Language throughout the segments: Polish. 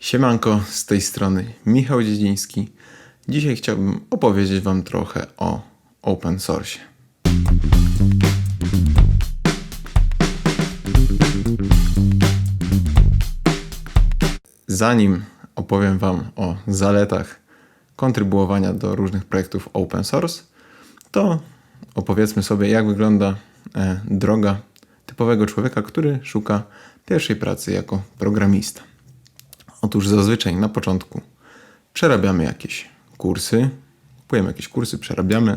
Siemanko, z tej strony Michał Dziedziński. Dzisiaj chciałbym opowiedzieć Wam trochę o open source. Zanim opowiem Wam o zaletach kontrybuowania do różnych projektów open source, to opowiedzmy sobie, jak wygląda e, droga typowego człowieka, który szuka pierwszej pracy jako programista. Otóż zazwyczaj na początku przerabiamy jakieś kursy, kupujemy jakieś kursy, przerabiamy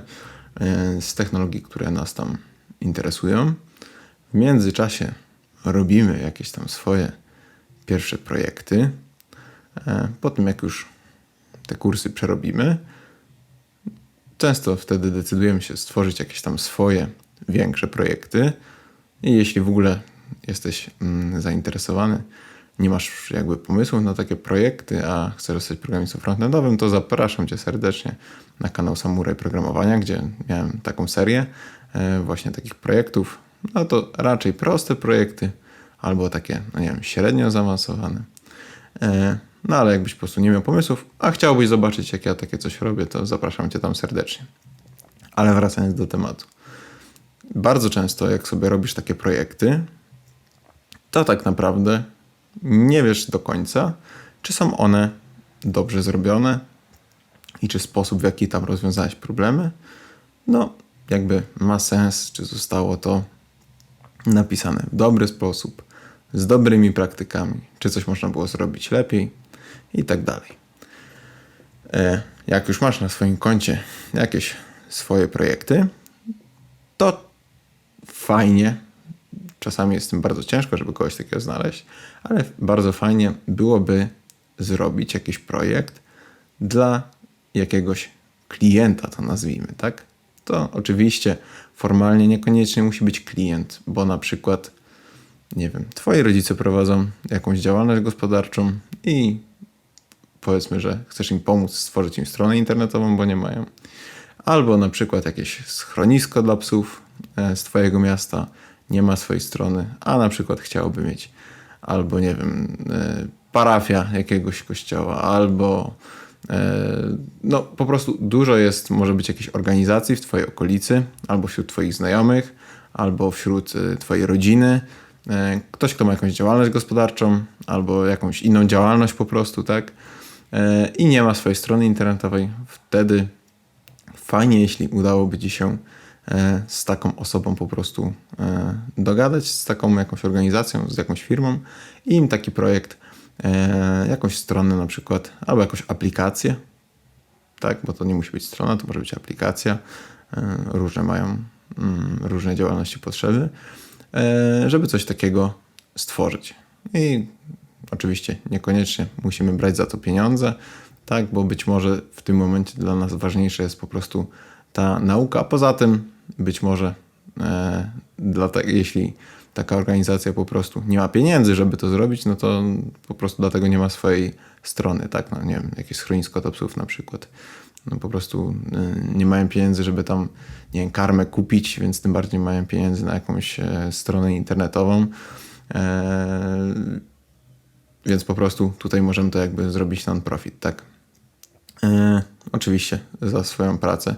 e, z technologii, które nas tam interesują. W międzyczasie robimy jakieś tam swoje pierwsze projekty. E, Po tym, jak już te kursy przerobimy, często wtedy decydujemy się stworzyć jakieś tam swoje większe projekty. I jeśli w ogóle jesteś mm, zainteresowany, nie masz jakby pomysłów na takie projekty, a chcesz zostać programistą frontendowym, to zapraszam Cię serdecznie na kanał Samuraj Programowania, gdzie miałem taką serię e, właśnie takich projektów. No to raczej proste projekty, albo takie, no nie wiem, średnio zaawansowane. E, No ale jakbyś po prostu nie miał pomysłów, a chciałbyś zobaczyć, jak ja takie coś robię, to zapraszam Cię tam serdecznie. Ale wracając do tematu. Bardzo często, jak sobie robisz takie projekty, to tak naprawdę nie wiesz do końca, czy są one dobrze zrobione i czy sposób, w jaki tam rozwiązałeś problemy, no jakby ma sens, czy zostało to napisane w dobry sposób, z dobrymi praktykami, czy coś można było zrobić lepiej i tak dalej. E, Jak już masz na swoim koncie jakieś swoje projekty, to fajnie. Czasami jest tym bardzo ciężko, żeby kogoś takiego znaleźć, ale bardzo fajnie byłoby zrobić jakiś projekt dla jakiegoś klienta, to nazwijmy, tak? To oczywiście formalnie niekoniecznie musi być klient, bo na przykład, nie wiem, twoi rodzice prowadzą jakąś działalność gospodarczą i powiedzmy, że chcesz im pomóc stworzyć im stronę internetową, bo nie mają. Albo na przykład jakieś schronisko dla psów e, z Twojego miasta nie ma swojej strony, a na przykład chciałoby mieć, albo nie wiem, e, parafia jakiegoś kościoła, albo e, no po prostu dużo jest, może być jakichś organizacji w Twojej okolicy, albo wśród Twoich znajomych, albo wśród e, Twojej rodziny. Ktoś, kto ma jakąś działalność gospodarczą, albo jakąś inną działalność po prostu, tak? I nie ma swojej strony internetowej, wtedy fajnie, jeśli udałoby Ci się z taką osobą po prostu e, dogadać, z taką jakąś organizacją, z jakąś firmą i im taki projekt, e, jakąś stronę na przykład, albo jakąś aplikację, tak, bo to nie musi być strona, to może być aplikacja, e, różne mają mm, różne działalności potrzeby, e, żeby coś takiego stworzyć. I oczywiście niekoniecznie musimy brać za to pieniądze, tak, bo być może w tym momencie dla nas ważniejsza jest po prostu ta nauka, poza tym być może e, dla te, jeśli taka organizacja po prostu nie ma pieniędzy, żeby to zrobić, no to po prostu dlatego nie ma swojej strony, tak, no nie wiem, jakieś schronisko do psów na przykład. No po prostu e, nie mają pieniędzy, żeby tam, nie wiem, karmę kupić, więc tym bardziej mają pieniędzy na jakąś e, stronę internetową. E, więc po prostu tutaj możemy to jakby zrobić non-profit, tak? Oczywiście za swoją pracę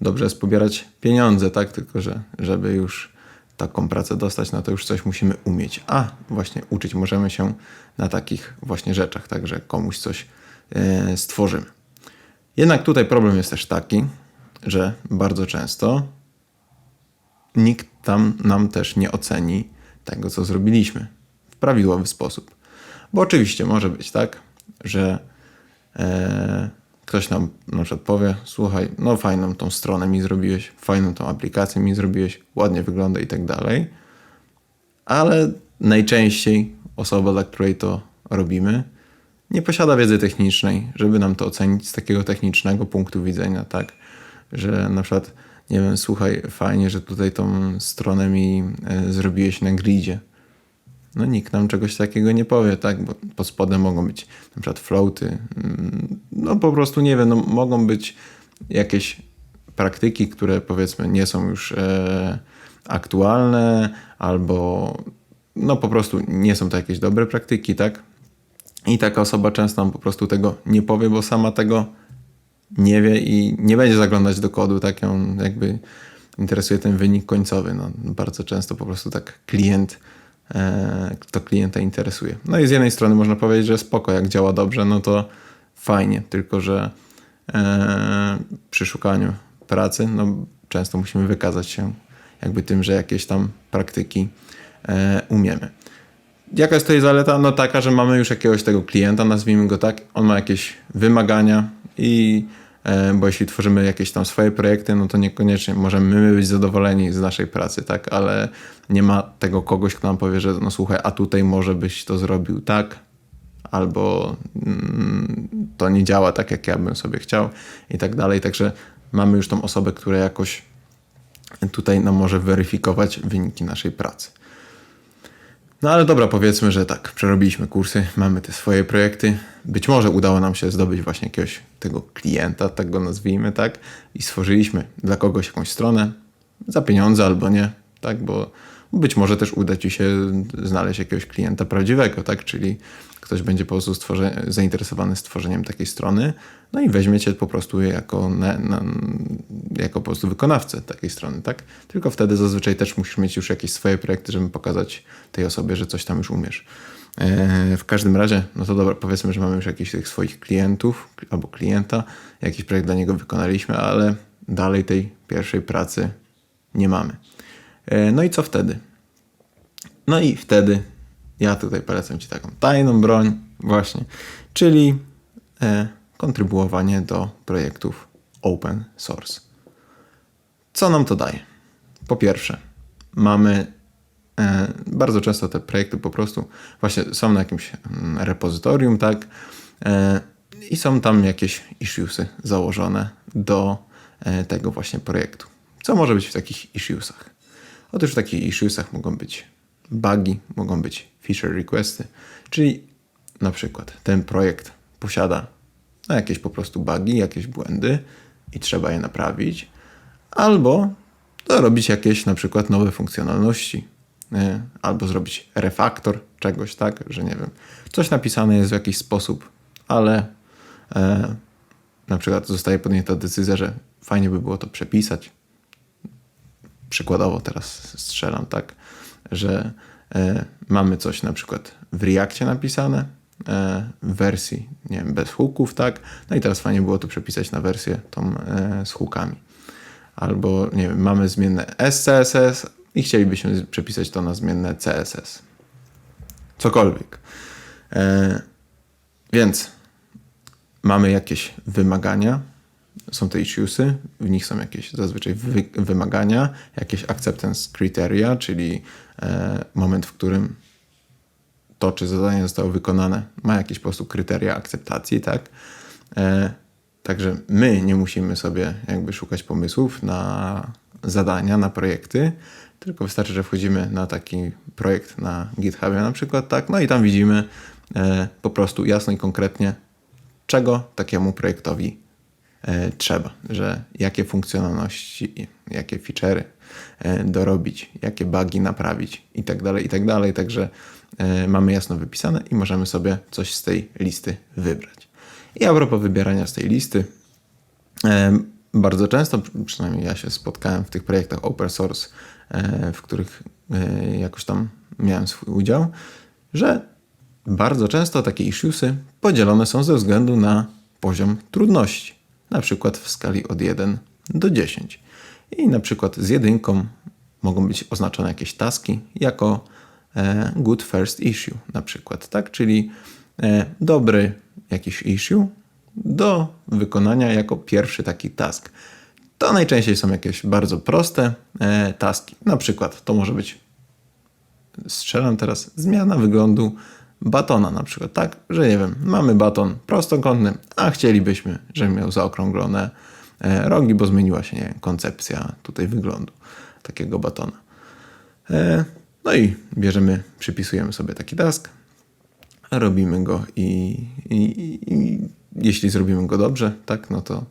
dobrze jest pobierać pieniądze, tak? Tylko, że żeby już taką pracę dostać, no to już coś musimy umieć. A właśnie uczyć możemy się na takich właśnie rzeczach, tak? Że komuś coś e, stworzymy. Jednak tutaj problem jest też taki, że bardzo często nikt tam nam też nie oceni tego, co zrobiliśmy w prawidłowy sposób. Bo oczywiście może być tak, że e, ktoś nam na przykład powie, słuchaj, no fajną tą stronę mi zrobiłeś, fajną tą aplikację mi zrobiłeś, ładnie wygląda i tak dalej, ale najczęściej osoba, dla której to robimy, nie posiada wiedzy technicznej, żeby nam to ocenić z takiego technicznego punktu widzenia, tak, że na przykład, nie wiem, słuchaj, fajnie, że tutaj tą stronę mi e, zrobiłeś na gridzie, no nikt nam czegoś takiego nie powie, tak? Bo pod spodem mogą być na przykład floaty. mm, No po prostu nie wiem, no, mogą być jakieś praktyki, które powiedzmy nie są już e, aktualne, albo no po prostu nie są to jakieś dobre praktyki, tak? I taka osoba często nam po prostu tego nie powie, bo sama tego nie wie i nie będzie zaglądać do kodu, tak ją jakby interesuje ten wynik końcowy. No, bardzo często po prostu tak klient, e, to klienta interesuje. No i z jednej strony można powiedzieć, że spoko, jak działa dobrze, no to fajnie, tylko że e, przy szukaniu pracy, no często musimy wykazać się jakby tym, że jakieś tam praktyki e, umiemy. Jaka jest tutaj zaleta? No taka, że mamy już jakiegoś tego klienta, nazwijmy go tak, on ma jakieś wymagania i e, bo jeśli tworzymy jakieś tam swoje projekty, no to niekoniecznie możemy my być zadowoleni z naszej pracy, tak, ale nie ma tego kogoś, kto nam powie, że no słuchaj, a tutaj może byś to zrobił tak, albo mm, to nie działa tak, jak ja bym sobie chciał i tak dalej, także mamy już tą osobę, która jakoś tutaj nam może weryfikować wyniki naszej pracy. No ale dobra, powiedzmy, że tak, przerobiliśmy kursy, mamy te swoje projekty. Być może udało nam się zdobyć właśnie jakiegoś tego klienta, tak go nazwijmy, tak? I stworzyliśmy dla kogoś jakąś stronę za pieniądze albo nie, tak? Bo być może też uda ci się znaleźć jakiegoś klienta prawdziwego, tak? Czyli ktoś będzie po prostu zainteresowany stworzeniem takiej strony, no i weźmie cię po prostu jako, na, jako po prostu wykonawcę takiej strony, tak? Tylko wtedy zazwyczaj też musisz mieć już jakieś swoje projekty, żeby pokazać tej osobie, że coś tam już umiesz. E, w każdym razie, no to dobra, powiedzmy, że mamy już jakichś tych swoich klientów albo klienta, jakiś projekt dla niego wykonaliśmy, ale dalej tej pierwszej pracy nie mamy. E, no i co wtedy? No i wtedy ja tutaj polecam Ci taką tajną broń, właśnie, czyli e, kontrybuowanie do projektów open source. Co nam to daje? Po pierwsze, mamy e, bardzo często te projekty po prostu właśnie są na jakimś mm, repozytorium, tak? I są tam jakieś issuesy założone do tego właśnie projektu. Co może być w takich issuesach? Otóż w takich issuesach mogą być bugi, mogą być feature requesty, czyli na przykład ten projekt posiada no, jakieś po prostu bugi, jakieś błędy i trzeba je naprawić, albo dorobić jakieś na przykład nowe funkcjonalności, nie? albo zrobić refaktor czegoś, tak, że nie wiem, coś napisane jest w jakiś sposób, ale e, na przykład zostaje podjęta decyzja, że fajnie by było to przepisać. Przykładowo teraz strzelam, tak, że e, mamy coś na przykład w Reakcie napisane, e, w wersji nie wiem, bez hooków, tak? No i teraz fajnie było to przepisać na wersję tą e, z hookami. Albo nie wiem, mamy zmienne SCSS i chcielibyśmy przepisać to na zmienne CSS. Cokolwiek. E, więc mamy jakieś wymagania, są te issuesy, w nich są jakieś zazwyczaj wy wymagania, jakieś acceptance criteria, czyli e, moment, w którym to, czy zadanie zostało wykonane, ma jakieś po prostu kryteria akceptacji, tak? E, także my nie musimy sobie jakby szukać pomysłów na zadania, na projekty, tylko wystarczy, że wchodzimy na taki projekt na GitHubie na przykład, tak? No i tam widzimy e, po prostu jasno i konkretnie, czego takiemu projektowi trzeba, że jakie funkcjonalności, jakie feature'y e, dorobić, jakie bugi naprawić i tak dalej, i tak dalej. Także e, mamy jasno wypisane i możemy sobie coś z tej listy wybrać. I a propos wybierania z tej listy, e, bardzo często, przynajmniej ja się spotkałem w tych projektach open source, e, w których e, jakoś tam miałem swój udział, że bardzo często takie issuesy podzielone są ze względu na poziom trudności, na przykład w skali od 1 do 10. I na przykład z jedynką mogą być oznaczone jakieś taski jako e, good first issue na przykład, tak? Czyli e, dobry jakiś issue do wykonania jako pierwszy taki task. To najczęściej są jakieś bardzo proste e, taski. Na przykład to może być, strzelam teraz, zmiana wyglądu batona na przykład, tak? Że nie wiem, mamy baton prostokątny, a chcielibyśmy, żeby miał zaokrąglone e, rogi, bo zmieniła się nie wiem, koncepcja tutaj wyglądu takiego batona. E, no i bierzemy, przypisujemy sobie taki task, robimy go i, i, i jeśli zrobimy go dobrze, tak, no to,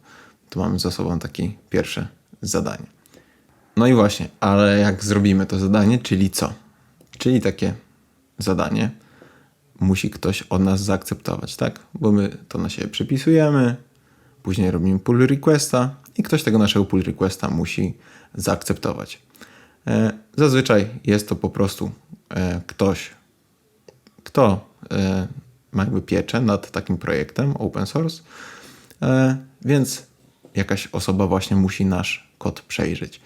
to mamy za sobą takie pierwsze zadanie. No i właśnie, ale jak zrobimy to zadanie, czyli co? Czyli takie zadanie, musi ktoś od nas zaakceptować, tak? Bo my to na siebie przypisujemy, później robimy pull requesta i ktoś tego naszego pull requesta musi zaakceptować. E, zazwyczaj jest to po prostu e, ktoś, kto e, ma jakby pieczę nad takim projektem open source, więc jakaś osoba właśnie musi nasz kod przejrzeć.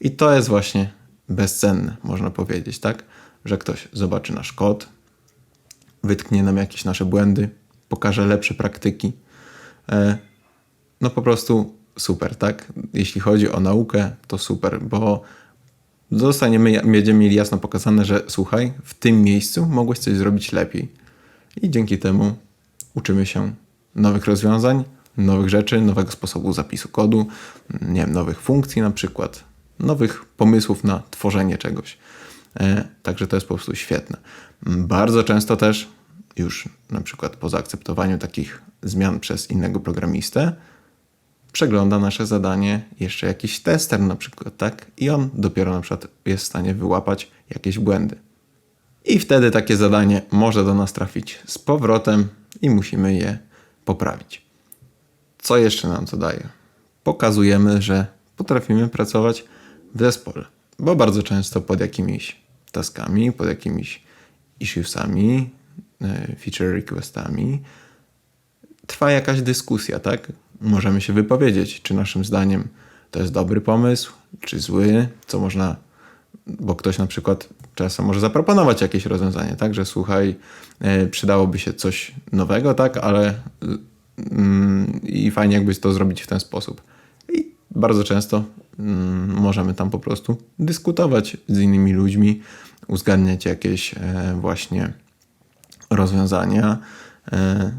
I to jest właśnie bezcenne, można powiedzieć, tak? Że ktoś zobaczy nasz kod, wytknie nam jakieś nasze błędy, pokaże lepsze praktyki. No po prostu super, tak? Jeśli chodzi o naukę, to super, bo zostaniemy, będziemy mieli jasno pokazane, że słuchaj, w tym miejscu mogłeś coś zrobić lepiej. I dzięki temu uczymy się nowych rozwiązań, nowych rzeczy, nowego sposobu zapisu kodu, nie wiem, nowych funkcji na przykład, nowych pomysłów na tworzenie czegoś. E, także to jest po prostu świetne. Bardzo często też, już na przykład po zaakceptowaniu takich zmian przez innego programistę, przegląda nasze zadanie jeszcze jakiś tester na przykład, tak? I on dopiero na przykład jest w stanie wyłapać jakieś błędy. I wtedy takie zadanie może do nas trafić z powrotem i musimy je poprawić. Co jeszcze nam to daje? Pokazujemy, że potrafimy pracować w zespole, bo bardzo często pod jakimiś taskami, pod jakimiś issuesami, e, feature requestami trwa jakaś dyskusja, tak? możemy się wypowiedzieć, czy naszym zdaniem to jest dobry pomysł, czy zły, co można, bo ktoś na przykład czasem może zaproponować jakieś rozwiązanie, tak, że słuchaj, e, przydałoby się coś nowego, tak, ale mm, i fajnie jakby to zrobić w ten sposób. I bardzo często możemy tam po prostu dyskutować z innymi ludźmi, uzgadniać jakieś e, właśnie rozwiązania. E,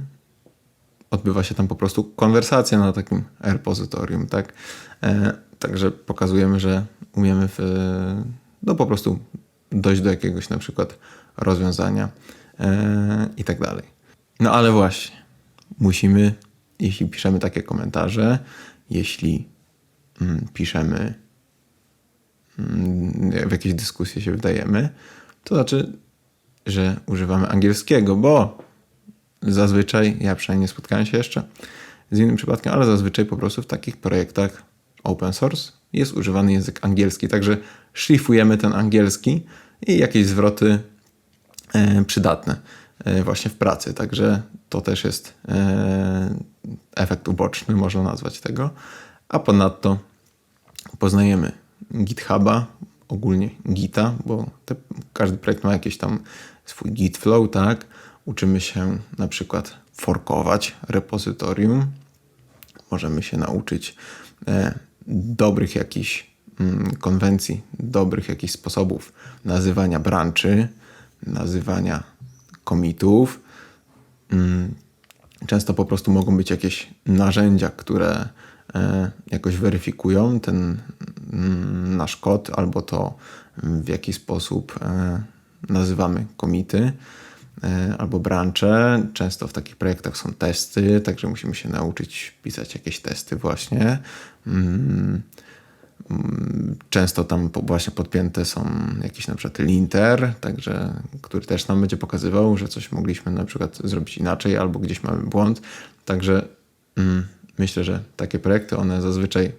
odbywa się tam po prostu konwersacja na takim repozytorium, tak? E, także pokazujemy, że umiemy w, no po prostu dojść do jakiegoś na przykład rozwiązania i tak dalej. No ale właśnie, musimy, jeśli piszemy takie komentarze, jeśli mm, piszemy, mm, w jakieś dyskusje się wdajemy, to znaczy, że używamy angielskiego, bo zazwyczaj, ja przynajmniej nie spotkałem się jeszcze z innym przypadkiem, ale zazwyczaj po prostu w takich projektach open source jest używany język angielski, także szlifujemy ten angielski i jakieś zwroty e, przydatne e, właśnie w pracy, także to też jest e, efekt uboczny, można nazwać tego. A ponadto poznajemy GitHuba, ogólnie Gita, bo te, każdy projekt ma jakiś tam swój Git flow, tak? Uczymy się na przykład forkować repozytorium. Możemy się nauczyć e, dobrych jakichś mm, konwencji, dobrych jakichś sposobów nazywania branchy, nazywania komitów. Mm, często po prostu mogą być jakieś narzędzia, które jakoś weryfikują ten mm, nasz kod albo to, w jaki sposób e, nazywamy komity. E, albo brancze. Często w takich projektach są testy, także musimy się nauczyć pisać jakieś testy właśnie. Mm, mm, często tam właśnie podpięte są jakieś na przykład linter, także, który też nam będzie pokazywał, że coś mogliśmy na przykład zrobić inaczej albo gdzieś mamy błąd. Także mm, myślę, że takie projekty one zazwyczaj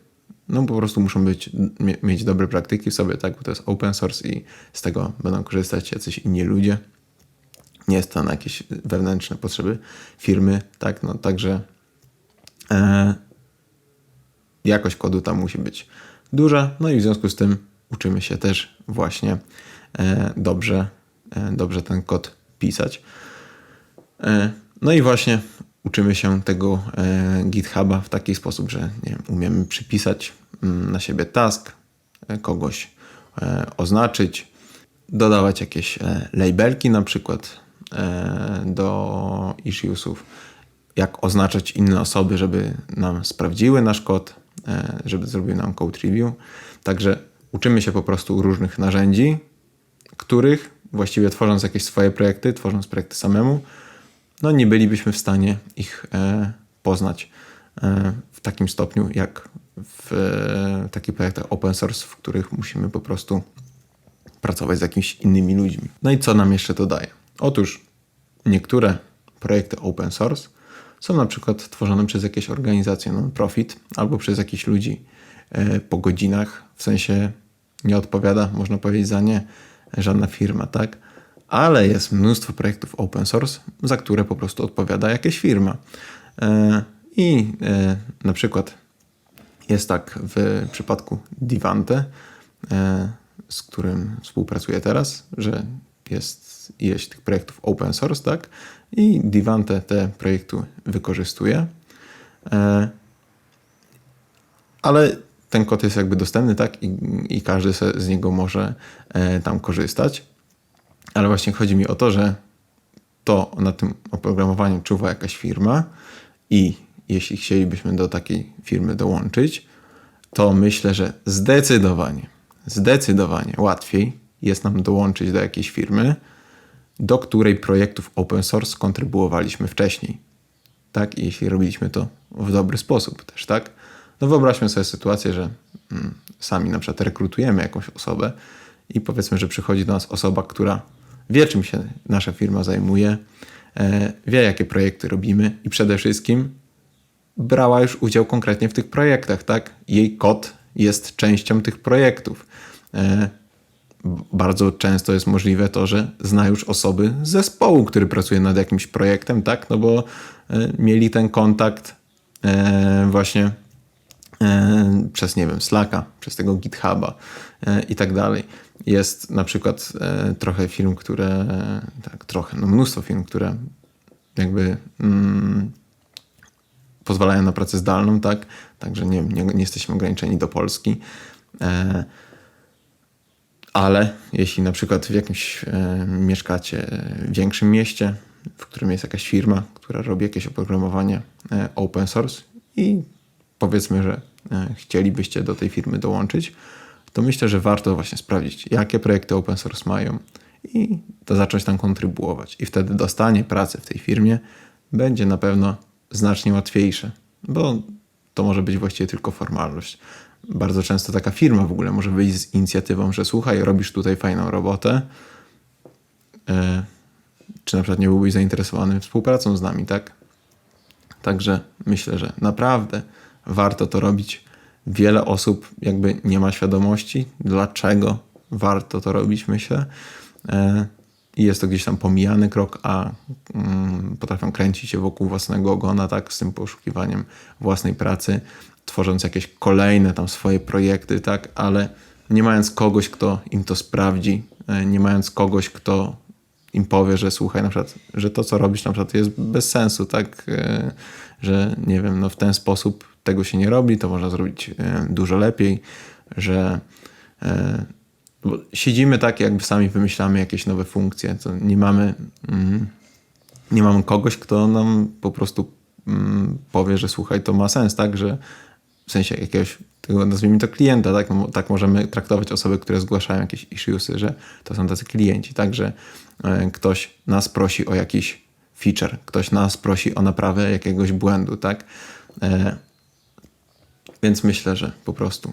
no po prostu muszą być, mieć dobre praktyki w sobie, tak, bo to jest open source i z tego będą korzystać jacyś inni ludzie. Nie jest to na jakieś wewnętrzne potrzeby firmy, tak? No, także e, jakość kodu tam musi być duża, no i w związku z tym uczymy się też właśnie e, dobrze, e, dobrze ten kod pisać. E, no i właśnie uczymy się tego e, GitHuba w taki sposób, że wiem, umiemy przypisać mm, na siebie task, e, kogoś oznaczyć, dodawać jakieś labelki na przykład E, do issuesów, jak oznaczać inne osoby, żeby nam sprawdziły nasz kod, e, żeby zrobiły nam code review. Także uczymy się po prostu różnych narzędzi, których właściwie tworząc jakieś swoje projekty, tworząc projekty samemu, no nie bylibyśmy w stanie ich e, poznać w takim stopniu, jak w takich projektach open source, w których musimy po prostu pracować z jakimiś innymi ludźmi. No i co nam jeszcze to daje? Otóż niektóre projekty open source są na przykład tworzone przez jakieś organizacje non-profit albo przez jakichś ludzi e, po godzinach, w sensie nie odpowiada, można powiedzieć, za nie żadna firma, tak? Ale jest mnóstwo projektów open source, za które po prostu odpowiada jakaś firma. E, I e, na przykład jest tak w przypadku Divante, z którym współpracuję teraz, że jest ileś tych projektów open source, tak? I Divante te projekty wykorzystuje. E, ale ten kod jest jakby dostępny, tak? I, i każdy z niego może e, tam korzystać. Ale właśnie chodzi mi o to, że to na tym oprogramowaniu czuwa jakaś firma i jeśli chcielibyśmy do takiej firmy dołączyć, to myślę, że zdecydowanie, zdecydowanie łatwiej jest nam dołączyć do jakiejś firmy, do której projektów open source kontrybuowaliśmy wcześniej. Tak, I jeśli robiliśmy to w dobry sposób też, tak? No wyobraźmy sobie sytuację, że mm, sami na przykład rekrutujemy jakąś osobę i powiedzmy, że przychodzi do nas osoba, która wie, czym się nasza firma zajmuje, e, wie, jakie projekty robimy i przede wszystkim brała już udział konkretnie w tych projektach, tak? Jej kod jest częścią tych projektów. E, bardzo często jest możliwe to, że zna już osoby z zespołu, który pracuje nad jakimś projektem, tak? No bo e, mieli ten kontakt właśnie przez, nie wiem, Slacka, przez tego GitHuba i tak dalej. Jest na przykład trochę firm, które, tak, trochę, no mnóstwo firm, które jakby mm, pozwalają na pracę zdalną, tak? Także nie, nie, nie jesteśmy ograniczeni do Polski. Ale jeśli na przykład w jakimś e, mieszkacie w większym mieście, w którym jest jakaś firma, która robi jakieś oprogramowanie e, open source i powiedzmy, że e, chcielibyście do tej firmy dołączyć, to myślę, że warto właśnie sprawdzić, jakie projekty open source mają i to zacząć tam kontrybuować. I wtedy dostanie pracy w tej firmie będzie na pewno znacznie łatwiejsze, bo to może być właściwie tylko formalność bardzo często taka firma w ogóle może wyjść z inicjatywą, że słuchaj, robisz tutaj fajną robotę, e, czy na przykład nie byłbyś zainteresowany współpracą z nami, tak? Także myślę, że naprawdę warto to robić. Wiele osób jakby nie ma świadomości, dlaczego warto to robić, myślę. E, I jest to gdzieś tam pomijany krok, a mm, potrafią kręcić się wokół własnego ogona, tak, z tym poszukiwaniem własnej pracy tworząc jakieś kolejne tam swoje projekty, tak, ale nie mając kogoś, kto im to sprawdzi, e, nie mając kogoś, kto im powie, że słuchaj, na przykład, że to, co robisz, na przykład jest bez sensu, tak, e, że nie wiem, no w ten sposób tego się nie robi, to można zrobić e, dużo lepiej, że siedzimy tak, jakby sami wymyślamy jakieś nowe funkcje, to nie mamy, mm, nie mamy kogoś, kto nam po prostu mm, powie, że słuchaj, to ma sens, tak, że w sensie jakiegoś, tego nazwijmy to klienta, tak? No, tak możemy traktować osoby, które zgłaszają jakieś issuesy, że to są tacy klienci, tak? Że e, ktoś nas prosi o jakiś feature, ktoś nas prosi o naprawę jakiegoś błędu, tak? E, więc myślę, że po prostu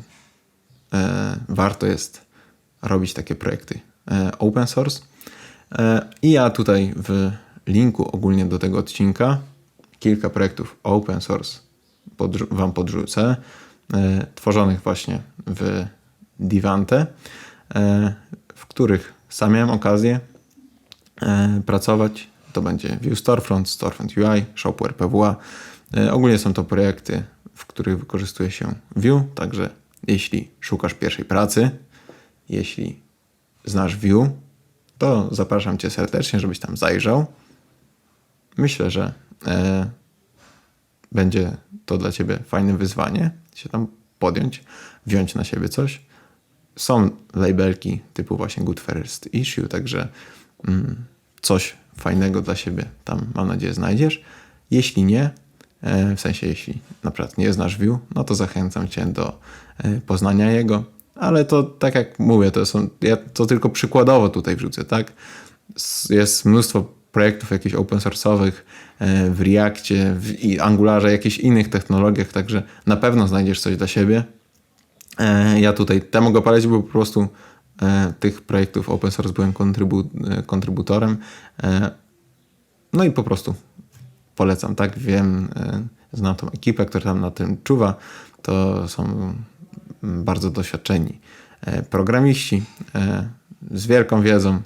e, warto jest robić takie projekty open source. I ja tutaj w linku ogólnie do tego odcinka kilka projektów open source Wam podrzucę, e, tworzonych właśnie w Divante, e, w których sam miałem okazję e, pracować. To będzie View Storefront, Storefront UI, Shopware PWA. Ogólnie są to projekty, w których wykorzystuje się View, także jeśli szukasz pierwszej pracy, jeśli znasz View, to zapraszam Cię serdecznie, żebyś tam zajrzał. Myślę, że będzie to dla ciebie fajne wyzwanie, się tam podjąć, wziąć na siebie coś. Są labelki typu właśnie Good First Issue, także mm, coś fajnego dla siebie tam mam nadzieję znajdziesz. Jeśli nie, e, w sensie jeśli na przykład nie znasz View, no to zachęcam cię do e, poznania jego, ale to tak jak mówię, to są, ja to tylko przykładowo tutaj wrzucę, tak? Jest mnóstwo projektów jakichś open source'owych e, w Reactie, w Angularze, jakichś innych technologiach, także na pewno znajdziesz coś dla siebie. E, ja tutaj te mogę polecić, bo po prostu e, tych projektów open source byłem kontrybu kontybutorem No i po prostu polecam, tak? Wiem, znam tą ekipę, która tam na tym czuwa. To są bardzo doświadczeni programiści z wielką wiedzą,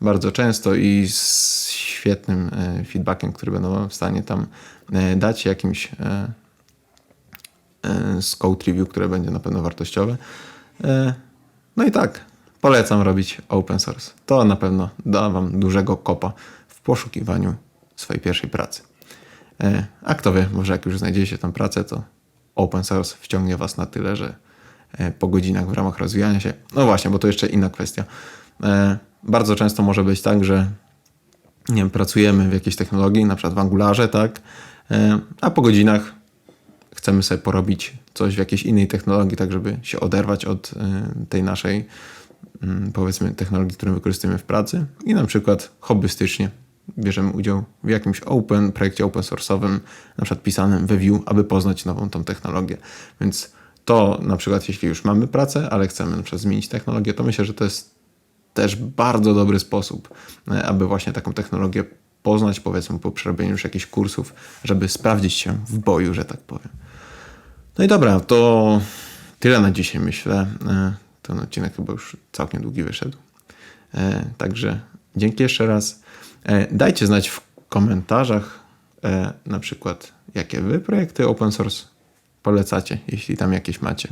bardzo często i z świetnym e, feedbackiem, który będą w stanie tam e, dać jakimś e, z code review, które będzie na pewno wartościowe. No i tak, polecam robić open source. To na pewno da wam dużego kopa w poszukiwaniu swojej pierwszej pracy. A kto wie, może jak już znajdziecie tam pracę, to open source wciągnie was na tyle, że po godzinach w ramach rozwijania się, no właśnie, bo to jeszcze inna kwestia. Bardzo często może być tak, że nie wiem, pracujemy w jakiejś technologii, na przykład w Angularze, tak, E, a po godzinach chcemy sobie porobić coś w jakiejś innej technologii, tak żeby się oderwać od y, tej naszej, mm, powiedzmy, technologii, którą wykorzystujemy w pracy i na przykład hobbystycznie bierzemy udział w jakimś open, projekcie open source'owym, na przykład pisanym we Vue, aby poznać nową tą technologię. Więc to na przykład, jeśli już mamy pracę, ale chcemy na przykład zmienić technologię, to myślę, że to jest też bardzo dobry sposób, e, aby właśnie taką technologię poznać, powiedzmy, po przerobieniu już jakichś kursów, żeby sprawdzić się w boju, że tak powiem. No i dobra, to tyle na dzisiaj, myślę. E, Ten odcinek chyba już całkiem długi wyszedł. E, Także dzięki jeszcze raz. Dajcie znać w komentarzach na przykład, jakie wy projekty open source polecacie, jeśli tam jakieś macie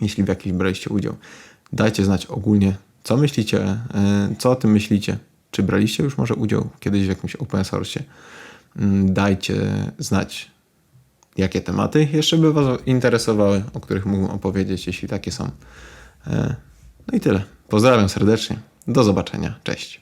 jeśli w jakiejś braliście udział. Dajcie znać ogólnie, co myślicie, e, co o tym myślicie. Czy braliście już może udział kiedyś w jakimś open source? Mm, Dajcie znać, jakie tematy jeszcze by Was interesowały, o których mógłbym opowiedzieć, jeśli takie są. E, No i tyle. Pozdrawiam serdecznie. Do zobaczenia. Cześć.